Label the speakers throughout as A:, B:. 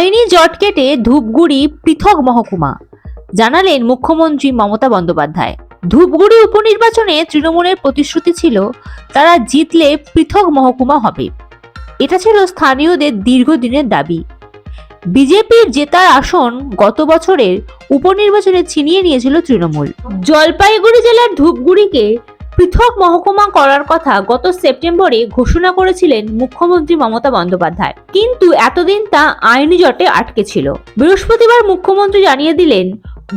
A: আইনি জট কেটে ধূপগুড়ি পৃথক মহকুমা, জানালেন মুখ্যমন্ত্রী মমতা বন্দ্যোপাধ্যায়। ধূপগুড়ি উপনির্বাচনে তৃণমূলের প্রতিশ্রুতি ছিল, তারা জিতলে পৃথক মহকুমা হবে। এটা ছিল স্থানীয়দের দীর্ঘদিনের দাবি। বিজেপির জেতার আসন গত বছরের উপনির্বাচনে ছিনিয়ে নিয়েছিল তৃণমূল। জলপাইগুড়ি জেলার ধূপগুড়িকে পৃথক মহকুমা করার কথা গত সেপ্টেম্বরে ঘোষণা করেছিলেন মুখ্যমন্ত্রী মমতা বন্দ্যোপাধ্যায়। কিন্তু এতদিন তা আইনি জটে আটকে ছিল। বৃহস্পতিবার মুখ্যমন্ত্রী জানিয়ে দিলেন,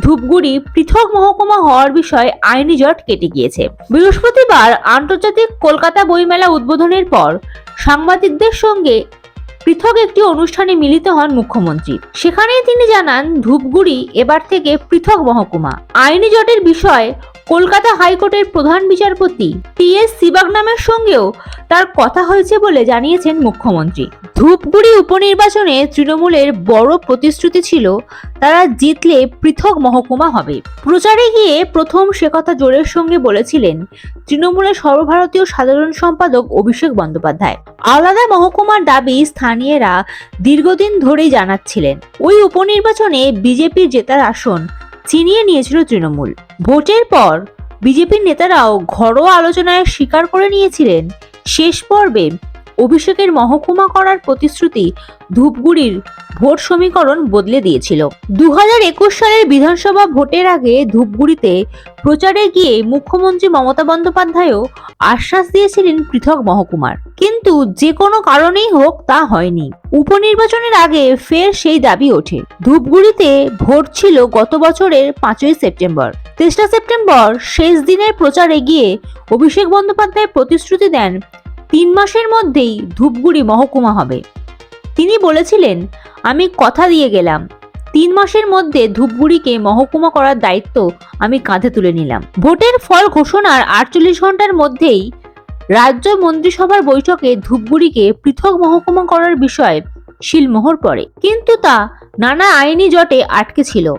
A: ধূপগুড়ি পৃথক মহকুমা হওয়ার বিষয়ে আইনি জট কেটে গিয়েছে। বৃহস্পতিবার আন্তর্জাতিক কলকাতা বইমেলা উদ্বোধনের পর সাংবাদিকদের সঙ্গে পৃথক একটি অনুষ্ঠানে মিলিত হন মুখ্যমন্ত্রী। সেখানেই তিনি জানান, ধূপগুড়ি এবার থেকে পৃথক মহকুমা। আইনি জটের বিষয়ে কলকাতা হাইকোর্টের প্রধান বিচারপতি টি এস সিবাগনামের সঙ্গেও তার কথা হয়েছে বলে জানিয়েছেন মুখ্যমন্ত্রী। ধূপগুড়ি উপনির্বাচনে তৃণমূলের বড় প্রতিশ্রুতি ছিল, তারা জিতলে পৃথক মহকুমা হবে। প্রচারে গিয়ে প্রথম সে কথা জোরের সঙ্গে বলেছিলেন তৃণমূলের সর্বভারতীয় সাধারণ সম্পাদক অভিষেক বন্দ্যোপাধ্যায়। আলাদা মহকুমার দাবি স্থানীয়রা দীর্ঘদিন ধরেই জানাচ্ছিলেন। ওই উপনির্বাচনে বিজেপির জেতার আসন ছিনিয়ে নিয়েছিল তৃণমূল। ভোটের পর বিজেপির নেতারাও ঘরোয়া আলোচনায় স্বীকার করে নিয়েছিলেন শেষ পর্বে অভিষেকের মহকুমা করার প্রতিশ্রুতি ধূপগুড়ির ভোট সমীকরণ বদলে দিয়েছিল। দু সালের বিধানসভা ভোটের আগে ধূপগুড়িতে প্রচারে গিয়ে মুখ্যমন্ত্রী মমতা বন্দ্যোপাধ্যায়ও আশ্বাস দিয়েছিলেন পৃথক মহকুমার। কিন্তু যে কোনো কারণেই হোক তা হয়নি। উপনির্বাচনের আগে ফের সেই দাবি ওঠে। ধূপগুড়িতে ভোট ছিল গত বছরের পাঁচই সেপ্টেম্বর। তেসরা সেপ্টেম্বর শেষ দিনের প্রচারে গিয়ে অভিষেক বন্দ্যোপাধ্যায় প্রতিশ্রুতি দেন তিন মাসের মধ্যেই ধূপগুড়ি মহকুমা হবে। তিনি বলেছিলেন, আমি কথা দিয়ে গেলাম। তিন মাসের মধ্যে ধূপগুড়িকে মহকুমা করার দায়িত্ব আমি কাঁধে তুলে নিলাম। ভোটের ফল ঘোষণার আটচল্লিশ ঘণ্টার মধ্যেই রাজ্য মন্ত্রিসভার বৈঠকে ধূপগুড়িকে পৃথক মহকুমা করার বিষয়ে শিলমোহর পড়ে। কিন্তু তা নানা আইনি জটে আটকে ছিল।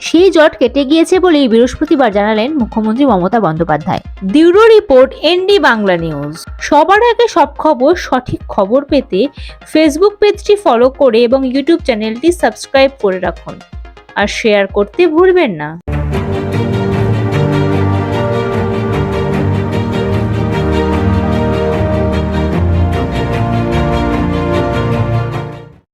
A: সেই জট কেটে গিয়েছে বলেই বৃহস্পতিবার জানালেন মুখ্যমন্ত্রী Mamata Bandyopadhyay. Bureau report ND Bangla news. সবার আগে সব খবর, সঠিক খবর পেতে ফেসবুক পেজটি ফলো করে এবং ইউটিউব চ্যানেলটি সাবস্ক্রাইব করে রাখুন। আর শেয়ার করতে ভুলবেন না।